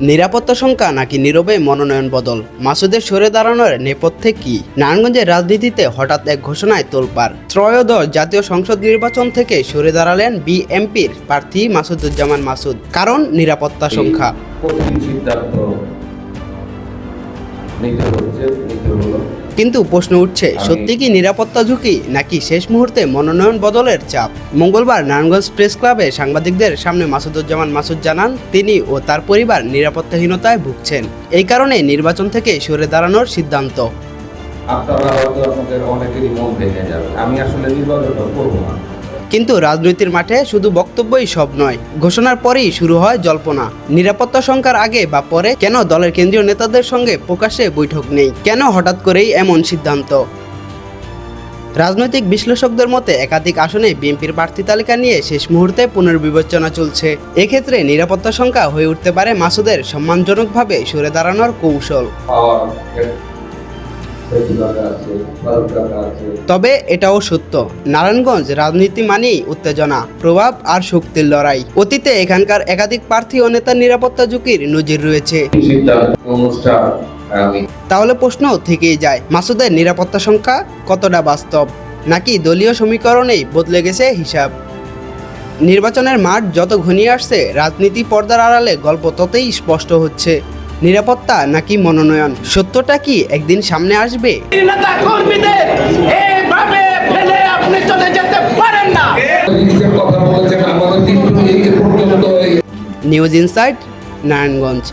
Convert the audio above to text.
নিরাপত্তা শঙ্কা নাকি নীরবে মনোনয়ন বদল? মাসুদের সরে দাঁড়ানোর নেপথ্যে কি? নারায়ণগঞ্জের রাজনীতিতে হঠাৎ এক ঘোষণায় তোলপার ত্রয়োদশ জাতীয় সংসদ নির্বাচন থেকে সরে দাঁড়ালেন বিএমপির প্রার্থী মাসুদুজ্জামান মাসুদ। কারণ নিরাপত্তা সংখ্যা সিদ্ধান্ত নিতে হচ্ছে, নিতে হলো। কিন্তু প্রশ্ন উঠছে সত্যি কি নিরাপত্তা ঝুঁকি নাকি শেষ মুহূর্তে মনোনয়ন বদলের চাপ? মঙ্গলবার নারায়ণগঞ্জ প্রেস ক্লাবে সাংবাদিকদের সামনে মাসুদুজ্জামান মাসুদ জানান তিনি ও তার পরিবার নিরাপত্তাহীনতায় ভুগছেন। এই কারণে নির্বাচন থেকে সরে দাঁড়ানোর সিদ্ধান্ত। আপনারা হয়তো আপনাদের অনেকেরই মন ভেঙে যাবে। আমি আসলে নির্বাচনটা করব না। কিন্তু রাজনীতির মাঠে শুধু বক্তব্যই সব নয়, ঘোষণার পরেই শুরু হয় জল্পনা। নিরাপত্তা সংখ্যার আগে বা পরে কেন দলের কেন্দ্রীয় নেতাদের সঙ্গে প্রকাশ্যে বৈঠক নেই? কেন হঠাৎ করেই এমন সিদ্ধান্ত? রাজনৈতিক বিশ্লেষকদের মতে, একাধিক আসনে বিএনপির প্রার্থী তালিকা নিয়ে শেষ মুহূর্তে পুনর্বিবেচনা চলছে। এক্ষেত্রে নিরাপত্তা সংখ্যা হয়ে উঠতে পারে মাসুদের সম্মানজনকভাবে সরে দাঁড়ানোর কৌশল। তবে এটাও সত্য। নারায়ণগঞ্জ রাজনীতি মানেই উত্তেজনা, প্রভাব আর শক্তির লড়াই। অতীতে এখানকার একাধিক প্রার্থী ও নেতার নিরাপত্তা ঝুঁকির নজির রয়েছে। তাহলে প্রশ্ন থেকেই যায়, মাসুদের নিরাপত্তা সংখ্যা কতটা বাস্তব? নাকি দলীয় সমীকরণেই বদলে গেছে হিসাব? নির্বাচনের মাঠ যত ঘনিয়ে আসছে, রাজনীতি পর্দার আড়ালে গল্প ততই স্পষ্ট হচ্ছে। নিরাপত্তা নাকি মনোনয়ন? সত্যটা কি একদিন সামনে আসবে? আপনি চলে যেতে পারেন না। News insight Narayanganj.